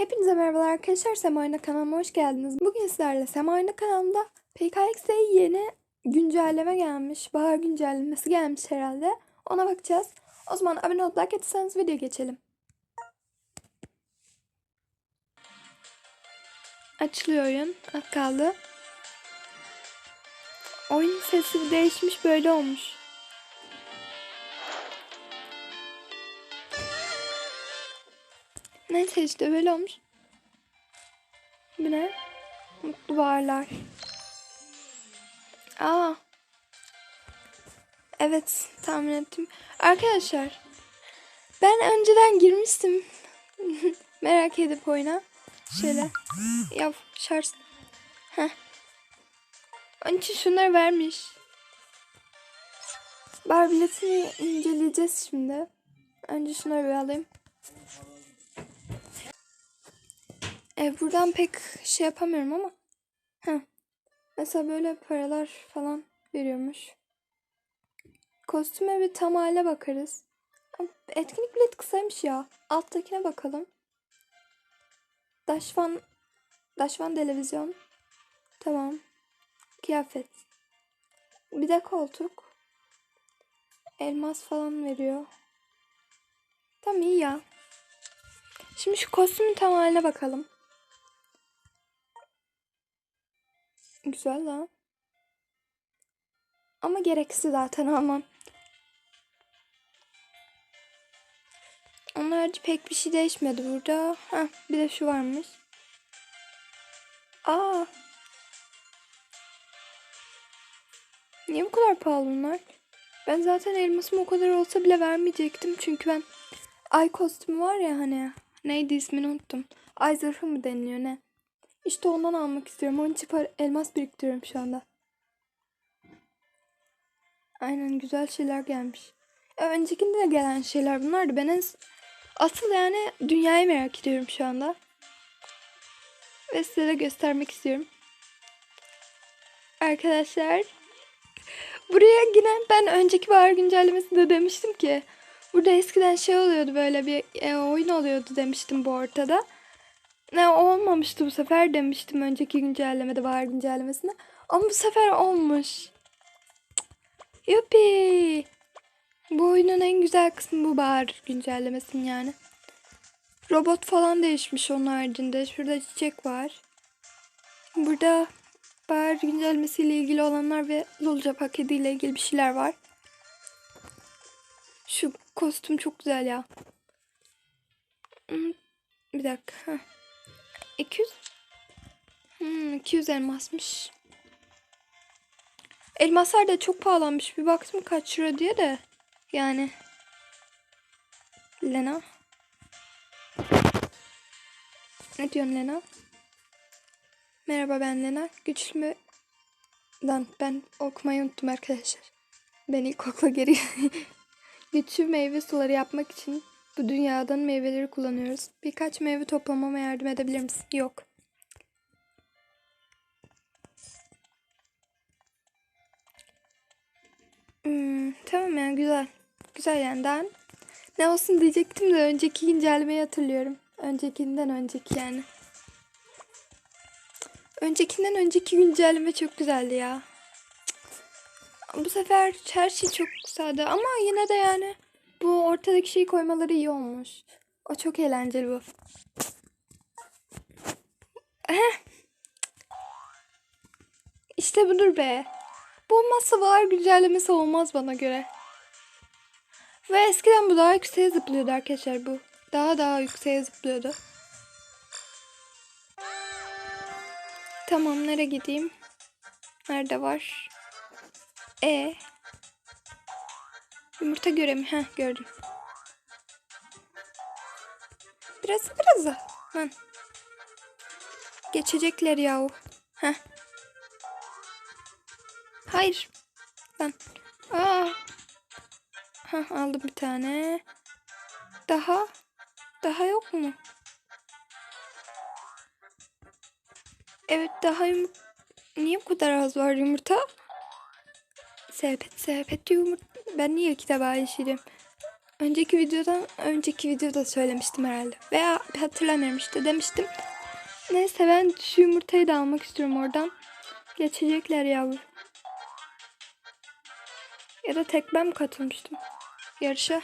Hepinize merhabalar arkadaşlar. Sema kanalıma hoş geldiniz. Bugün sizlerle Sema kanalımda PKX'e yeni güncelleme gelmiş. Bahar güncellemesi gelmiş herhalde. Ona bakacağız. O zaman abone olup like etseniz video geçelim. Açılıyor oyun. Az kaldı. Oyun sesi değişmiş böyle olmuş. İşte böyle olmuş. Bu ne? Mutlu bağırlar. Aa. Evet tahmin ettim. Arkadaşlar ben önceden girmiştim. Merak edip oyuna. Şöyle. Ya şarj. Heh. Onun için şunları vermiş. Barbiletini inceleyeceğiz şimdi. Önce şunları bir alayım. E, buradan pek şey yapamıyorum ama. Heh. Mesela böyle paralar falan veriyormuş. Kostüme bir tam hale bakarız. Etkinlik bilet kısaymış ya. Alttakine bakalım. Daşvan Daşvan televizyon. Tamam. Kıyafet. Bir de koltuk. Elmas falan veriyor. Tamam iyi ya. Şimdi şu kostümün tam haline bakalım. Güzel lan. Ama gereksiz zaten almam. Harici pek bir şey değişmedi burada. Heh, bir de şu varmış. Aa. Niye bu kadar pahalı bunlar? Ben zaten elmasım o kadar olsa bile vermeyecektim. Çünkü ben ay kostümü var ya hani. Neydi ismini unuttum. Ay zırhı mı deniliyor ne? İşte ondan almak istiyorum. Onun için para, elmas biriktiriyorum şu anda. Aynen güzel şeyler gelmiş. Ya öncekinde de gelen şeyler bunlardı. Ben en, asıl yani dünyayı merak ediyorum şu anda. Ve size de göstermek istiyorum. Arkadaşlar. Buraya yine ben önceki bahar güncellemesinde demiştim ki. Burada eskiden şey oluyordu böyle bir e, oyun oluyordu demiştim bu ortada. Ne olmamıştı bu sefer demiştim önceki güncellemede bahar güncellemesinde. Ama bu sefer olmuş. Yupi. Bu oyunun en güzel kısmı bu bahar güncellemesinin yani. Robot falan değişmiş onun haricinde. Şurada çiçek var. Burada bahar güncellemesiyle ilgili olanlar ve Lolca paketiyle ilgili bir şeyler var. Şu kostüm çok güzel ya. Hmm, Bir dakika. Heh. 200 hmm, 200 elmasmış. Elmaslar da çok pahalanmış. Bir baktım kaç lira diye de. Yani. Lena. Ne diyorsun Lena? Merhaba ben Lena. Güçlü mü? Lan ben okumayı unuttum arkadaşlar. Ben ilkokula geri... Güçlü meyve suları yapmak için bu dünyadan meyveleri kullanıyoruz. Birkaç meyve toplamama yardım edebilir misin? Yok. Hmm, tamam yani güzel. Güzel yani ne olsun diyecektim de önceki güncellemeyi hatırlıyorum. Öncekinden önceki yani. Öncekinden önceki güncelleme çok güzeldi ya. Bu sefer her şey çok sade ama yine de yani bu ortadaki şeyi koymaları iyi olmuş. O çok eğlenceli bu. İşte budur be. Bu olmazsa var güncellemesi olmaz bana göre. Ve eskiden bu daha yükseğe zıplıyordu arkadaşlar bu. Daha daha yükseğe zıplıyordu. Tamam nereye gideyim? Nerede var? E Yumurta göremi. Heh gördüm. Biraz biraz da. Lan. Geçecekler yahu. Heh. Hayır. Lan. Aa. Heh, aldım bir tane. Daha. Daha yok mu? Evet daha yumurta. Niye bu kadar az var yumurta? Sepet sepet yumurta. Ben niye kitaba işirim? Önceki videoda, önceki videoda söylemiştim herhalde. Veya hatırlamıyorum işte demiştim. Neyse ben şu yumurtayı da almak istiyorum oradan. Geçecekler yavrum. Ya da tek ben mi katılmıştım yarışa?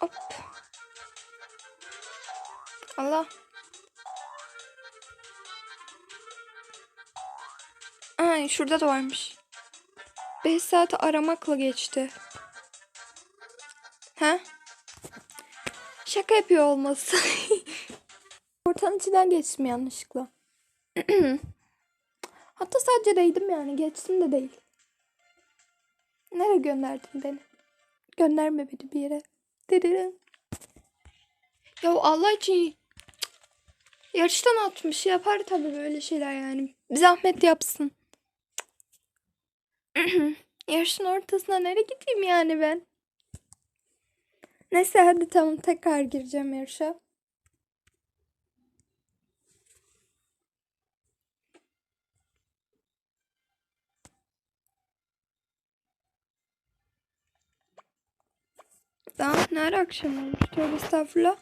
Hop. Allah. Ay şurada da varmış. 5 saat aramakla geçti. Ha? Şaka yapıyor olması. Ortanın içinden geçtim yanlışlıkla. Hatta sadece değdim yani. Geçtim de değil. Nereye gönderdin beni? Gönderme beni bir yere. Dedim. Ya Allah için yarıştan atmış. Yapar tabii böyle şeyler yani. Bir zahmet yapsın. Yarışın ortasına nereye gideyim yani ben? Neyse hadi tamam tekrar gireceğim yarışa. Daha ne ara akşam olmuş? Tövbe estağfurullah.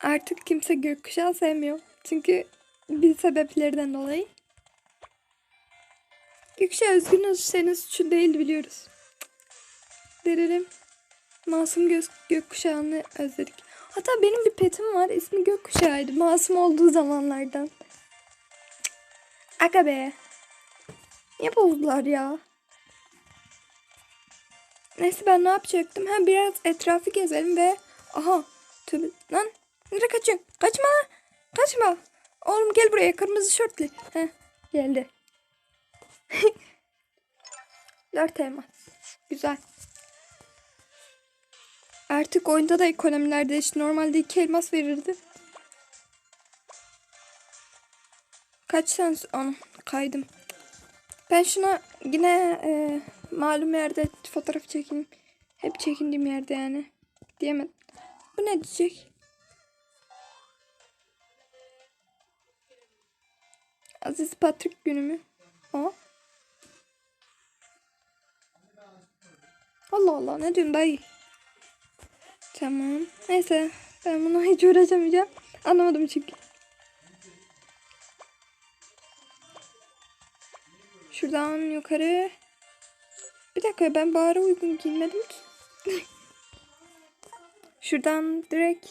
Artık kimse gökkuşağı sevmiyor. Çünkü bir sebeplerden dolayı. Gökkuşağı üzgünüz. Senin suçun değil biliyoruz. Derelim. Masum göz gökkuşağını özledik. Hatta benim bir petim var. İsmi gökkuşağıydı. Masum olduğu zamanlardan. Aga be. Niye bozdular ya? Neyse ben ne yapacaktım? Ha biraz etrafı gezelim ve aha tövbe lan nereye kaçıyorsun? Kaçma kaçma. Oğlum gel buraya kırmızı şortlu. Heh geldi. Dört elmas. Güzel. Artık oyunda da ekonomiler değişti. Normalde iki elmas verirdi. Kaç tane? Anam kaydım. Ben şuna yine e, malum yerde fotoğraf çekeyim. Hep çekindiğim yerde yani. Diyemedim. Bu ne diyecek? Aziz Patrick günü mü? O. Allah Allah ne diyorsun dayı? Tamam. Neyse ben buna hiç uğraşamayacağım. Anlamadım çünkü. Şuradan yukarı. Bir dakika ben bahara uygun giyinmedim ki. Şuradan direkt.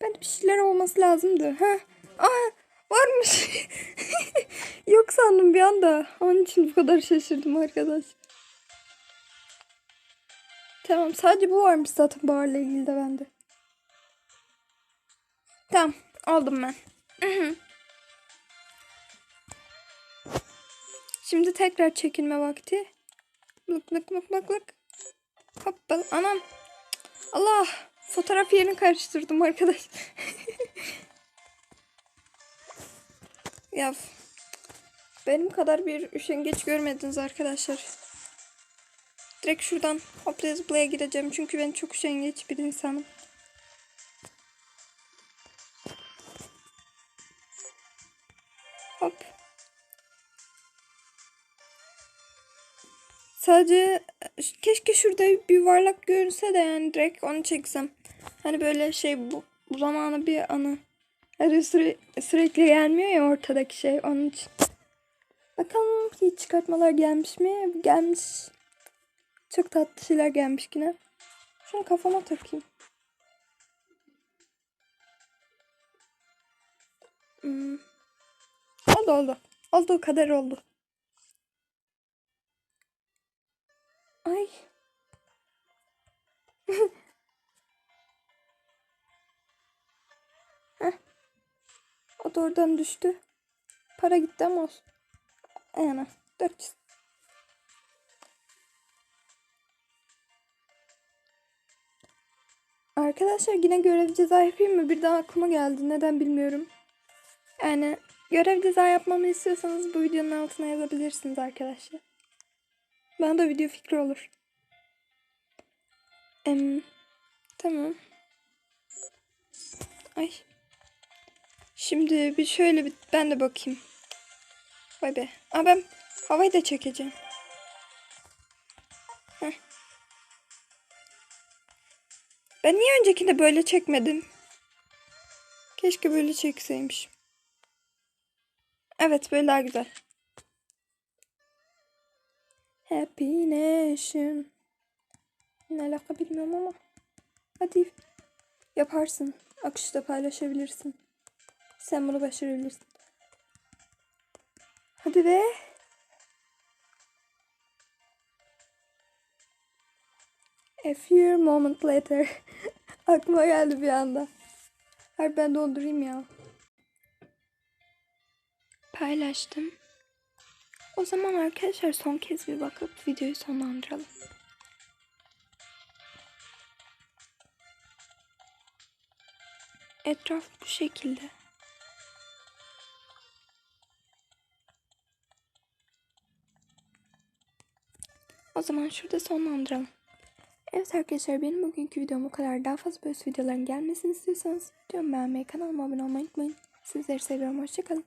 Ben bir şeyler olması lazımdı. Ha. Aa varmış. Yok sandım bir anda. Onun için bu kadar şaşırdım arkadaş. Tamam sadece bu varmış zaten baharla ilgili de bende. Tamam aldım ben. Şimdi tekrar çekilme vakti. Lık lık lık lık lık. Hoppa anam. Allah fotoğraf yerini karıştırdım arkadaş. ya benim kadar bir üşengeç görmediniz arkadaşlar. Direkt şuradan hoplaya zıplaya gideceğim çünkü ben çok üşengeç bir insanım. Hop. Sadece keşke şurada bir yuvarlak görünse de yani direkt onu çeksem. Hani böyle şey bu, bu zamanı bir anı. Her süre, sürekli gelmiyor ya ortadaki şey onun için. Bakalım hiç çıkartmalar gelmiş mi? Gelmiş. Çok tatlı şeyler gelmiş yine. Şunu kafama takayım. Hmm. Oldu oldu. Olduğu kadar oldu. Oradan düştü. Para gitti ama olsun. Yani 400. Arkadaşlar yine görev ceza yapayım mı? Bir daha aklıma geldi. Neden bilmiyorum. Yani görev ceza yapmamı istiyorsanız bu videonun altına yazabilirsiniz arkadaşlar. Bana da video fikri olur. Em, tamam. Ay. Şimdi bir şöyle bir ben de bakayım. Vay be. Aa ben havayı da çekeceğim. Heh. Ben niye öncekinde böyle çekmedim? Keşke böyle çekseymişim. Evet böyle daha güzel. Happy Nation. Ne alaka bilmiyorum ama. Hadi yaparsın. Akışta paylaşabilirsin. Sen bunu başarabilirsin. Hadi be. A few moment later. Aklıma geldi bir anda. Hayır ben dondurayım ya. Paylaştım. O zaman arkadaşlar son kez bir bakıp videoyu sonlandıralım. Etraf bu şekilde. O zaman şurada sonlandıralım. Evet arkadaşlar benim bugünkü videom bu kadar. Daha fazla böyle videoların gelmesini istiyorsanız videomu beğenmeyi, kanalıma abone olmayı unutmayın. Sizleri seviyorum. Hoşçakalın.